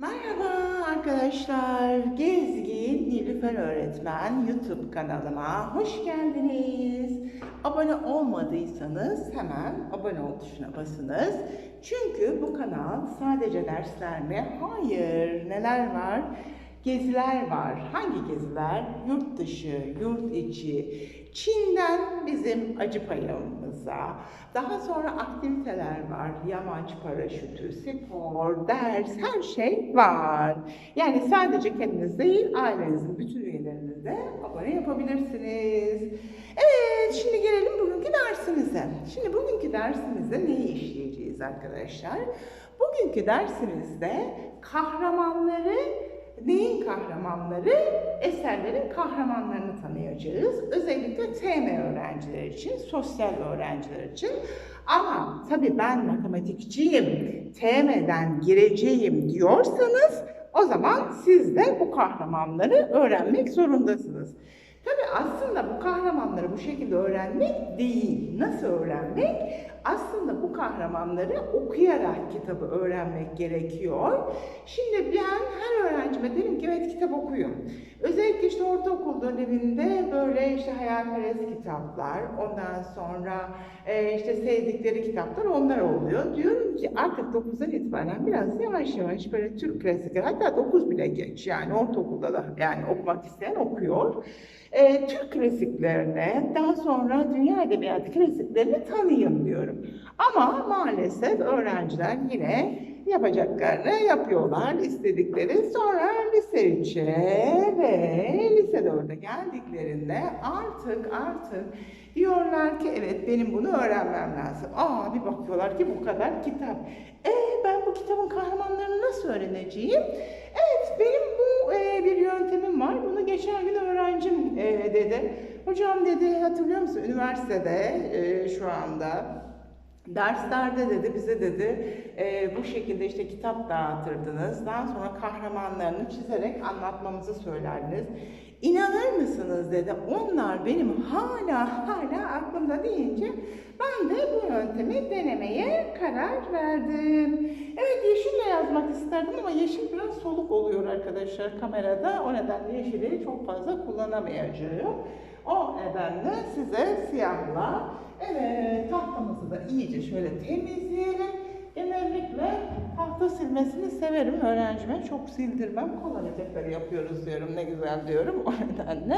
Merhaba arkadaşlar. Gezgin Nilüfer Öğretmen YouTube kanalıma hoş geldiniz. Abone olmadıysanız hemen abone ol tuşuna basınız. Çünkü bu kanal sadece dersler mi? Hayır. Neler var? Geziler var. Hangi geziler? Yurt dışı, yurt içi, Çin'den bizim acı payamıza, daha sonra aktiviteler var. Yamaç paraşütü, spor, ders, her şey var. Yani sadece kendiniz değil, ailenizin bütün üyelerine de abone yapabilirsiniz. Evet, şimdi gelelim bugünkü dersimize. Şimdi bugünkü dersimizde neyi işleyeceğiz arkadaşlar? Bugünkü dersimizde kahramanları Neyin kahramanları? Eserlerin kahramanlarını tanıyacağız. Özellikle TM öğrenciler için, sosyal öğrenciler için. Ama tabii ben matematikçiyim, TM'den gireceğim diyorsanız o zaman siz de bu kahramanları öğrenmek zorundasınız. Tabii aslında bu kahramanları bu şekilde öğrenmek değil. Nasıl öğrenmek? Aslında bu kahramanları okuyarak kitabı öğrenmek gerekiyor. Şimdi ben her öğrencime derim ki evet kitap okuyun. Özellikle işte ortaokul döneminde böyle işte hayalperest kitaplar, ondan sonra e, işte sevdikleri kitaplar onlar oluyor. Diyorum ki artık 9'dan itibaren biraz yavaş yavaş böyle Türk klasikleri hatta 9 bile geç yani ortaokulda da yani okumak isteyen okuyor. E, Türk klasiklerine daha sonra dünya edebiyatı klasiklerini tanıyın diyorum. Ama maalesef öğrenciler yine yapacaklarını yapıyorlar istedikleri. Sonra lise 3'e ve lise 4'e geldiklerinde artık artık diyorlar ki evet benim bunu öğrenmem lazım. Aa bir bakıyorlar ki bu kadar kitap. E ben bu kitabın kahramanlarını nasıl öğreneceğim? Evet benim bu e, bir yöntemim var. Bunu geçen gün öğrencim e, dedi. Hocam dedi hatırlıyor musun üniversitede e, şu anda Derslerde dedi bize dedi e, bu şekilde işte kitap dağıtırdınız. Daha sonra kahramanlarını çizerek anlatmamızı söylerdiniz. İnanır mısınız dedi. Onlar benim hala hala aklımda deyince ben de bu yöntemi denemeye karar verdim. Evet yeşille yazmak isterdim ama yeşil biraz soluk oluyor arkadaşlar kamerada. O nedenle yeşili çok fazla kullanamayacağım. O nedenle size siyahla Evet, tahtamızı da iyice şöyle temizleyelim. Genellikle tahta silmesini severim öğrencime. Çok sildirmem. Kolay ödevleri yapıyoruz diyorum. Ne güzel diyorum o nedenle.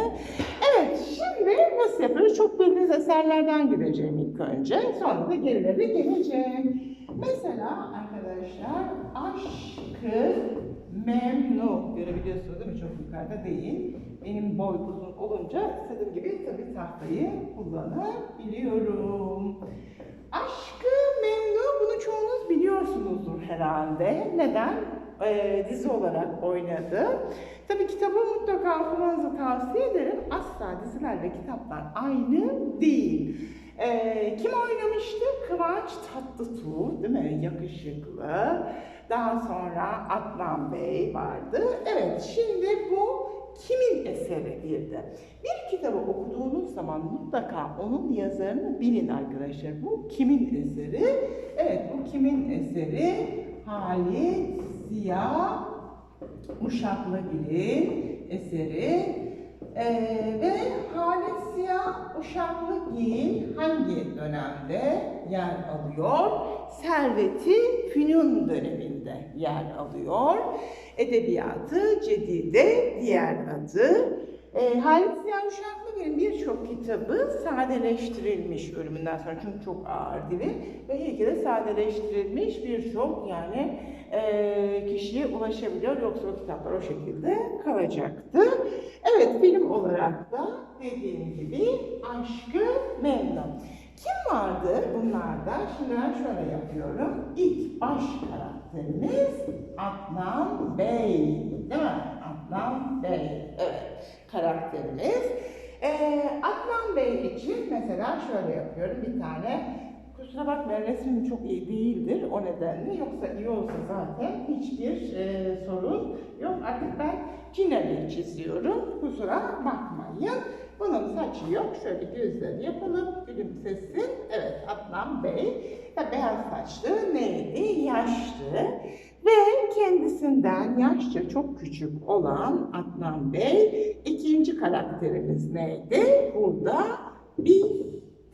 Evet, şimdi nasıl yapıyoruz? Çok bildiğiniz eserlerden gideceğim ilk önce. Sonra da gerileri geleceğim. Mesela arkadaşlar aşkı memnu görebiliyorsunuz değil mi? Çok yukarıda değil. Benim boy olunca istediğim gibi tabii tahtayı kullanabiliyorum. Aşkı memnu bunu çoğunuz biliyorsunuzdur herhalde. Neden? Ee, dizi olarak oynadı. Tabii kitabı mutlaka okumanızı tavsiye ederim. Asla diziler ve kitaplar aynı değil. Ee, kim oynamıştı? Kıvanç Tatlıtuğ, değil mi? Yakışıklı. Daha sonra Adnan Bey vardı. Evet, şimdi bu kimin eseri bir de? Bir kitabı okuduğunuz zaman mutlaka onun yazarını bilin arkadaşlar. Bu kimin eseri? Evet, bu kimin eseri? Halit Ziya Uşaklıgil'in eseri. Ee, ve Halit Ziya Uşaklıgil hangi dönemde yer alıyor? Servet-i Fünun döneminde yer alıyor. Edebiyatı Cedide diğer adı. E, Halit Ziya Uşaklıgil'in birçok kitabı sadeleştirilmiş ölümünden sonra çünkü çok ağır dili ve iyi ki de sadeleştirilmiş birçok yani e, kişiye ulaşabiliyor yoksa o kitaplar o şekilde kalacaktı. Evet film olarak da dediğim gibi Aşkı Memnun. Kim vardı bunlarda? Şimdi ben şöyle yapıyorum. İlk baş karakterimiz Adnan Bey. Değil mi? Adnan Bey. Evet. Karakterimiz. Ee, Adnan Bey için mesela şöyle yapıyorum. Bir tane Kusura bakmayın resmim çok iyi değildir o nedenle. Yoksa iyi olsa zaten hiçbir e, sorun yok. Artık ben Cinali çiziyorum. Kusura bakmayın. Bunun saçı yok. Şöyle gözleri yapalım. Gülümsesin. Evet Adnan Bey. Ya beyaz saçlı neydi? Yaşlı. Ve kendisinden yaşça çok küçük olan Adnan Bey ikinci karakterimiz neydi? Burada Bihter.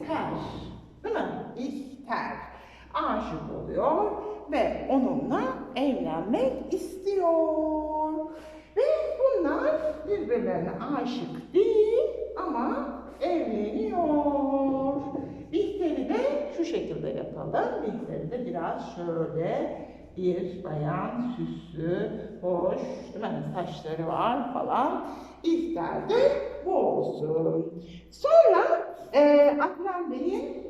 Değil mi? Bihter. Aşık oluyor ve onunla evlenmek istiyor. Ve bunlar birbirlerine aşık değil ama evleniyor. Bihter'i de şu şekilde yapalım. Bihter'i de biraz şöyle bir bayan süslü, hoş, değil mi? Saçları var falan. Bihter de bu olsun. Sonra e, Adnan Bey'in.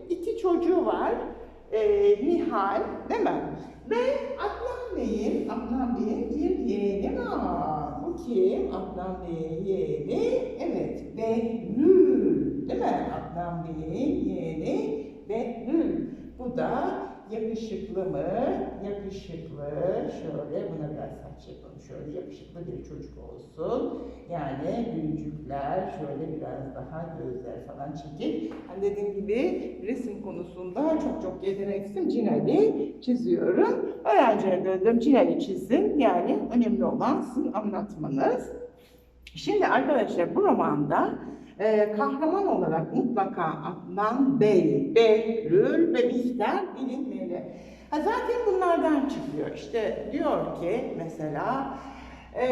E, Nihal, değil mi? Ve Adnan Bey'in, Adnan Bey'in bir yeğeni var. Bu kim? Adnan Bey'in yeğeni, evet, Behlül. Değil mi? Adnan Bey'in yeğeni Behlül. Bu da yakışıklı mı? Yakışıklı. Şöyle buna biraz yapalım. Şöyle yakışıklı bir çocuk olsun. Yani gülücükler, şöyle biraz daha gözler falan çekip. Hani dediğim gibi resim konusunda çok çok yeteneksizim. Cinali çiziyorum. Öğrencilere döndüm. Cinali çizdim. Yani önemli olan sizin anlatmanız. Şimdi arkadaşlar bu romanda e, kahraman olarak mutlaka Adnan Bey, Behlül ve Bihter bilinmeli. Ha, zaten bunlardan çıkıyor. İşte diyor ki mesela e,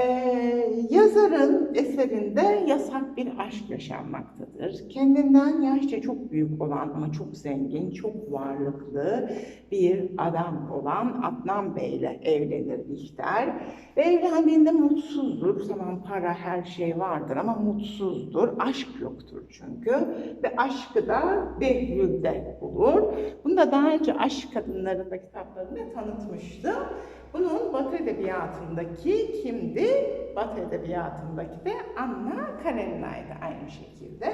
yazarın eserinde yasak bir aşk yaşanmaktadır. Kendinden yaşça çok büyük olan ama çok zengin, çok varlıklı bir adam olan Adnan Bey ile evlenir Bihter. Ve evlendiğinde mutsuzdur. Tamam para her şey vardır ama mutsuzdur. Aşk yoktur çünkü. Ve aşkı da Behlül'de bulur. Bunu da daha önce aşk kadınlarında kitaplarında tanıtmıştım. Bunun Batı Edebiyatı'ndaki kimdi? Batı Edebiyatı'ndaki de Anna Karenina'ydı aynı şekilde.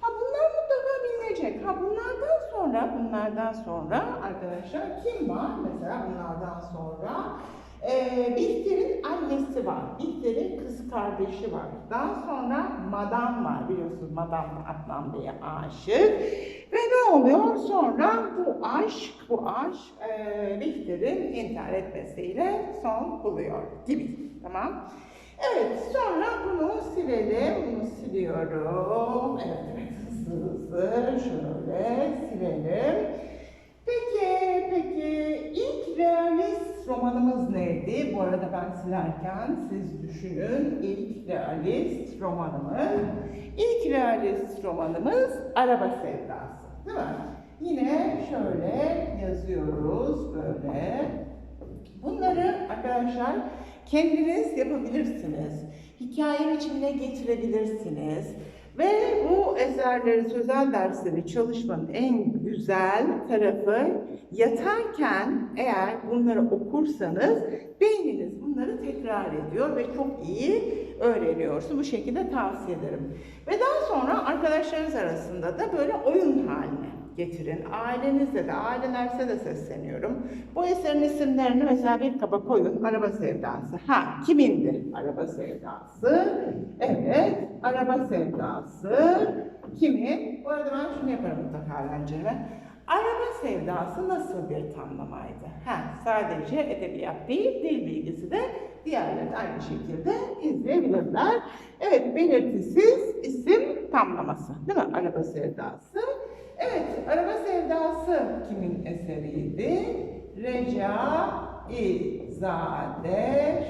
Ha bunlar mutlaka bilinecek. Ha bunlardan sonra, bunlardan sonra arkadaşlar kim var? Mesela bunlardan sonra ee, Bihter'in annesi var. Bihter'in kız kardeşi var. Daha sonra Madam var. Biliyorsunuz Madam Adnan Bey'e aşık. Ve ne oluyor? Sonra bu aşk, bu aşk e, Bihter'in intihar etmesiyle son buluyor gibi. Tamam. Evet, sonra bunu silelim. Bunu siliyorum. Evet, hızlı şöyle silelim. Peki, peki ilk realist romanımız neydi? Bu arada ben silerken siz düşünün ilk realist romanımız. İlk realist romanımız Araba Sevdası. Değil mi? Yine şöyle yazıyoruz böyle. Bunları arkadaşlar kendiniz yapabilirsiniz. Hikaye biçimine getirebilirsiniz. Ve bu eserleri, sözel dersleri çalışmanın en güzel tarafı yatarken eğer bunları okursanız beyniniz bunları tekrar ediyor ve çok iyi öğreniyorsunuz. Bu şekilde tavsiye ederim. Ve daha sonra arkadaşlarınız arasında da böyle oyun haline getirin. Ailenizle de, ailelerse de sesleniyorum. Bu eserin isimlerini mesela bir kaba koyun. Araba sevdası. Ha, kimindi araba sevdası? Evet, araba sevdası. Kimin? Bu arada ben şunu yaparım mutlaka öğrencilerime. Araba sevdası nasıl bir tamlamaydı? Ha, sadece edebiyat değil, dil bilgisi de diğerleri de aynı şekilde izleyebilirler. Evet, belirtisiz isim tamlaması. Değil mi? Araba sevdası. Evet, Araba Sevdası kimin eseriydi? Recaizade,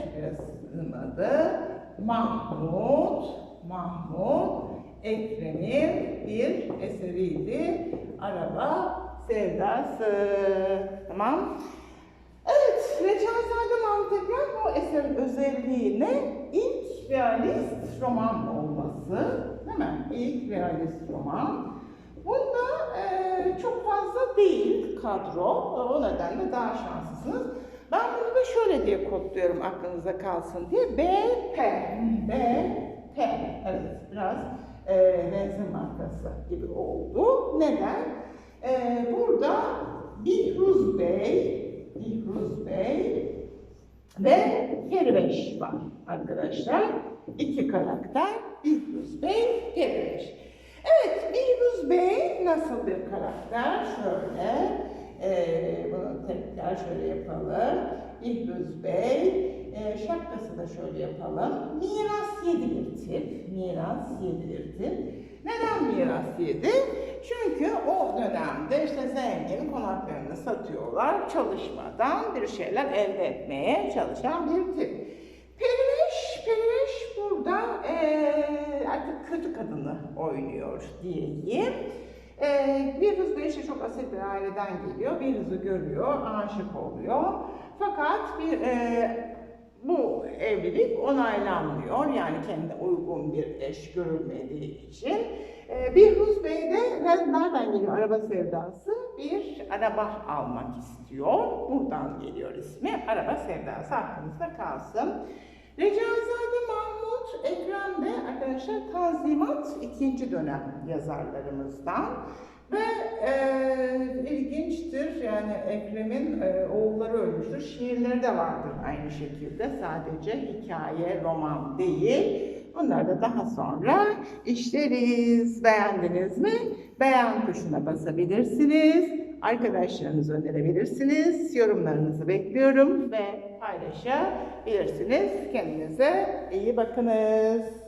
şuraya sığmadı. Mahmut, Mahmut Ekrem'in bir eseriydi. Araba Sevdası. Tamam. Evet, Recaizade mantıken bu eserin özelliği ne? İlk realist roman olması. Değil mi? İlk realist roman. Bunda çok fazla değil kadro. O nedenle daha şanslısınız. Ben bunu da şöyle diye kodluyorum aklınıza kalsın diye. BP. BP. Evet biraz e, benzin markası gibi oldu. Neden? E, burada Bihruz Bey, Bihruz Bey ve Periveş var arkadaşlar. İki karakter Bihruz Bey, Periveş. Evet, Bihruz Bey nasıl bir karakter? Şöyle, e, bunu tekrar şöyle yapalım. Bihruz Bey Arkasını da şöyle yapalım. Miras yedi bir tip. Miras yedi bir tip. Neden miras yedi? Çünkü o dönemde işte zengin konaklarını satıyorlar. Çalışmadan bir şeyler elde etmeye çalışan bir tip. Periveş, Periveş burada eee, artık kötü kadını oynuyor diyeyim. Eee bir hızlı işte çok asil bir aileden geliyor. Bir hızı görüyor, aşık oluyor. Fakat bir eee, bu evlilik onaylanmıyor. Yani kendine uygun bir eş görülmediği için. Eee bir Bey de ne- nereden geliyor araba sevdası? Bir araba almak istiyor. Buradan geliyor ismi. Araba sevdası aklınızda kalsın. Recaizade Mahmut Ekrem de arkadaşlar Tanzimat ikinci dönem yazarlarımızdan. Ve e, ilginçtir yani Ekrem'in e, oğulları ölmüştür. Şiirleri de vardır aynı şekilde. Sadece hikaye, roman değil. Bunları da daha sonra işleriz. Beğendiniz mi? Beğen tuşuna basabilirsiniz. Arkadaşlarınızı önerebilirsiniz. Yorumlarınızı bekliyorum ve paylaşabilirsiniz. Kendinize iyi bakınız.